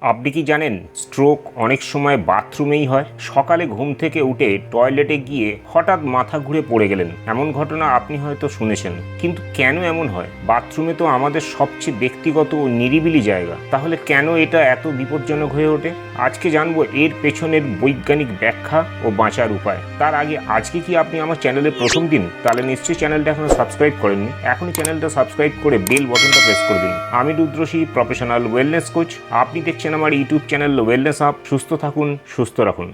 আপনি কি জানেন স্ট্রোক অনেক সময় বাথরুমেই হয়? সকালে ঘুম থেকে উঠে টয়লেটে গিয়ে হঠাৎ মাথা ঘুরে পড়ে গেলেন। এমন ঘটনা আপনি হয়তো শুনেছেন। কিন্তু কেন এমন হয়? বাথরুমে তো আমাদের সবচেয়ে ব্যক্তিগত ও নিরিবিলি জায়গা। তাহলে কেন এটা এত বিপজ্জনক হয়ে ওঠে? আজকে জানব এর পেছনের বৈজ্ঞানিক ব্যাখ্যা ও বাঁচার উপায়। তার আগে আজকে কি আপনি আমার চ্যানেলে প্রথম দিন? তাহলে নিশ্চয়ই চ্যানেলটা এখনও সাবস্ক্রাইব করেননি। এখনই চ্যানেলটা সাবস্ক্রাইব করে বেল বটনটা প্রেস করে দিন। আমি রুদ্রশী প্রফেশনাল ওয়েলনেস কোচ আপনি দেখছেন আমার ইউটিউব চ্যানেল ওয়েলনেস আপ সুস্থ থাকুন সুস্থ রাখুন।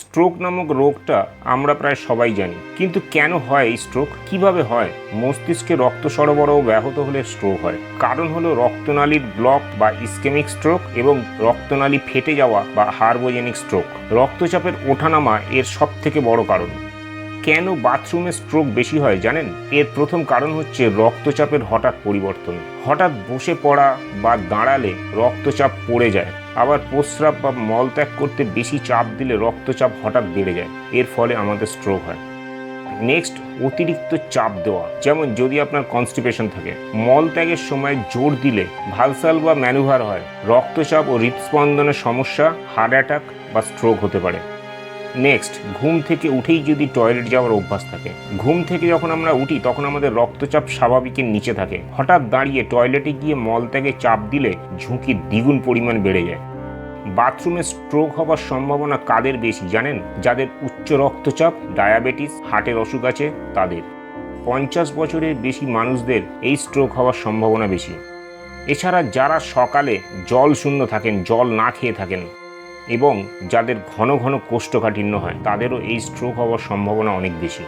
স্ট্রোক নামক রোগটা আমরা প্রায় সবাই জানি। কিন্তু কেন হয় এই স্ট্রোক? কীভাবে হয়? মস্তিষ্কে রক্ত সরবরাহ ব্যাহত হলে স্ট্রোক হয়। কারণ হলো রক্তনালীর ব্লক বা ইস্কেমিক স্ট্রোক এবং রক্তনালী ফেটে যাওয়া বা হার্বোজেনিক স্ট্রোক। রক্তচাপের ওঠানামা এর সব থেকে বড় কারণ। কেন বাথরুমে স্ট্রোক বেশি হয় জানেন? এর প্রথম কারণ হচ্ছে রক্তচাপের হঠাৎ পরিবর্তন। হঠাৎ বসে পড়া বা দাঁড়ালে রক্তচাপ পড়ে যায়। আবার প্রস্রাব বা মলত্যাগ করতে বেশি চাপ দিলে রক্তচাপ হঠাৎ বেড়ে যায়। এর ফলে আমাদের স্ট্রোক হয়। নেক্সট অতিরিক্ত চাপ দেওয়া। যেমন যদি আপনার কনস্টিপেশন থাকে, মল ত্যাগের সময় জোর দিলে ভালসাল বা ম্যানুভার হয়। রক্তচাপ ও হৃদস্পন্দনের সমস্যা হার্ট অ্যাটাক বা স্ট্রোক হতে পারে। নেক্সট ঘুম থেকে উঠেই যদি টয়লেট যাওয়ার অভ্যাস থাকে, ঘুম থেকে যখন আমরা উঠি, তখন আমাদের রক্তচাপ স্বাভাবিকের নিচে থাকে। হঠাৎ দাঁড়িয়ে টয়লেটে গিয়ে মলত্যাগে চাপ দিলে ঝুঁকি দ্বিগুণ পরিমাণ বেড়ে যায়। বাথরুমে স্ট্রোক হওয়ার সম্ভাবনা কাদের বেশি জানেন? যাদের উচ্চ রক্তচাপ ডায়াবেটিস হার্টের অসুখ আছে, তাদের। পঞ্চাশ বছরের বেশি মানুষদের এই স্ট্রোক হওয়ার সম্ভাবনা বেশি। এছাড়া যারা সকালে জল শূন্য থাকেন, জল না খেয়ে থাকেন এবং যাদের ঘন ঘন কোষ্ঠকাঠিন্য হয়, তাদেরও এই স্ট্রোক হওয়ার সম্ভাবনা অনেক বেশি।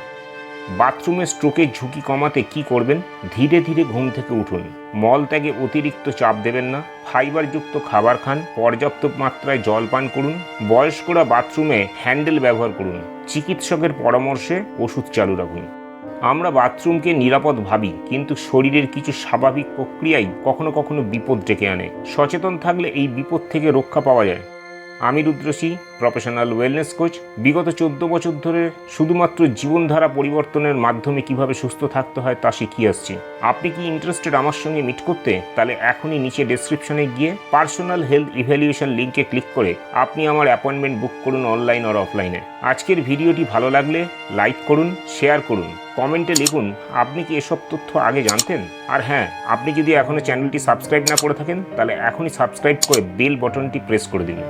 বাথরুমে স্ট্রোকের ঝুঁকি কমাতে কি করবেন? ধীরে ধীরে ঘুম থেকে উঠুন। মলত্যাগে অতিরিক্ত চাপ দেবেন না। ফাইবারযুক্ত খাবার খান। পর্যাপ্ত মাত্রায় জল পান করুন। বয়স্করা বাথরুমে হ্যান্ডেল ব্যবহার করুন। চিকিৎসকের পরামর্শে ওষুধ চালু রাখুন। আমরা বাথরুমকে নিরাপদ ভাবি, কিন্তু শরীরের কিছু স্বাভাবিক প্রক্রিয়াই কখনো কখনো বিপদ ডেকে আনে। সচেতন থাকলে এই বিপদ থেকে রক্ষা পাওয়া যায়। আমি রুদ্রসী প্রফেশনাল ওয়েলনেস কোচ বিগত চোদ্দ বছর ধরে শুধুমাত্র জীবনধারা পরিবর্তনের মাধ্যমে কীভাবে সুস্থ থাকতে হয় তা শিখিয়ে আসছি। আপনি কি ইন্টারেস্টেড আমার সঙ্গে মিট করতে? তাহলে এখনই নিচে ডেসক্রিপশনে গিয়ে পার্সোনাল হেলথ ইভ্যালুয়েশন লিঙ্কে ক্লিক করে আপনি আমার অ্যাপয়েন্টমেন্ট বুক করুন অনলাইন আর অফলাইনে আজকের ভিডিওটি ভালো লাগলে লাইক করুন শেয়ার করুন। কমেন্টে লিখুন, আপনি কি এসব তথ্য আগে জানতেন? আর হ্যাঁ আপনি যদি এখনও চ্যানেলটি সাবস্ক্রাইব না করে থাকেন, তাহলে এখনই সাবস্ক্রাইব করে বেল বটনটি প্রেস করে দিন।